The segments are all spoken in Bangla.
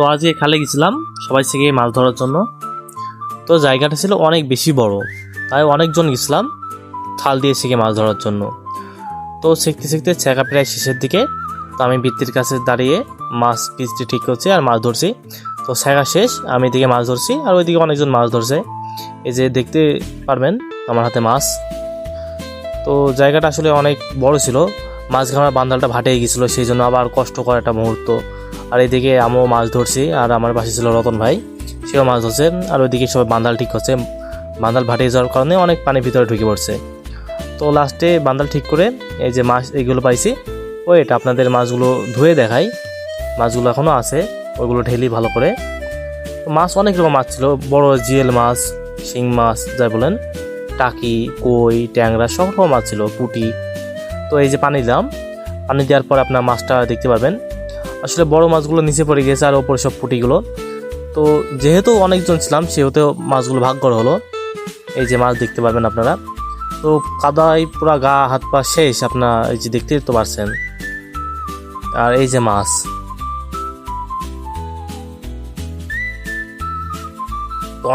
তো আজকে খালে গেছিলাম, সবাই থেকে মাছ ধরার জন্য। তো জায়গাটা ছিল অনেক বেশি বড়, তাই অনেকজন গেছিলাম থাল দিয়ে শিখে মাছ ধরার জন্য। তো শিখতে শিখতে ছেঁকা প্রায় শেষের দিকে, তো আমি বৃত্তির কাছে দাঁড়িয়ে মাছ পিসটি ঠিক করছি আর মাছ ধরছি। তো শেখা শেষ, আমি এদিকে মাছ ধরছি আর ওইদিকে অনেকজন মাছ ধরছে। এই যে দেখতে পারবেন আমার হাতে মাছ। তো জায়গাটা আসলে অনেক বড় ছিল, মাঝখানে বান্দালটা ভাটে গেছিল, সেই জন্য আবার কষ্টকর একটা মুহূর্ত। আর এদিকে আমিও মাছ ধরছি, আর আমার পাশে ছিল রতন ভাই, সেও মাছ ধরছে, আর ওইদিকে সবাই বান্দাল ঠিক করছে, বান্দাল ভাটে যাওয়ার কারণে অনেক পানির ভিতরে ঢুকে পড়ছে। তো লাস্টে বান্দাল ঠিক করে এই যে মাছ এইগুলো পাইছি ও এটা আপনাদের মাছগুলো ধুয়ে দেখাই, মাছগুলো এখনও আছে, ওইগুলো ঢেলি ভালো করে। মাছ অনেক রকম মাছ ছিল, বড় জিয়েল মাছ, শিং মাছ, যাই বলেন, টাকি, কই, ট্যাংরা, সব রকম মাছ ছিল, পুঁটি। তো এই যে পানি দিলাম, পানি দেওয়ার পর আপনার মাছটা দেখতে পারবেন আসলে বড় মাছগুলো নিচে পড়ে গেছে আর ওপরে সব পুঁটিগুলো। তো যেহেতু অনেকজন ছিলাম সেহেতু মাছগুলো ভাগ করা হলো। এই যে মাছ দেখতে পারবেন আপনারা। তো কাদায় পুরা গা, হাত পা শেষ, আপনার এই যে দেখতে তো পারছেন। আর এই যে মাছ।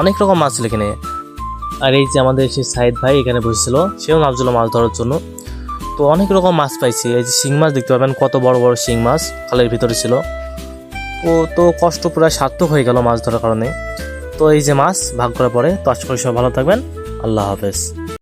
অনেক রকম মাছ ছিল এখানে। আর এই যে আমাদের সেই সাইদ ভাই এখানে বসেছিল, সেও নামছিল মাছ ধরার জন্য। তো অনেক রকম মাছ পাইছি। এই যে শিং মাছ দেখতে পাবেন, কত বড় বড় শিং মাছ খালের ভিতরে ছিল। ও তো কষ্ট পুরো সার্থক হয়ে গেল মাছ ধরার কারণে। তো এই যে মাছ ভাগ করার পরে তো আশা করি সব ভালো থাকবেন। আল্লাহ হাফেজ।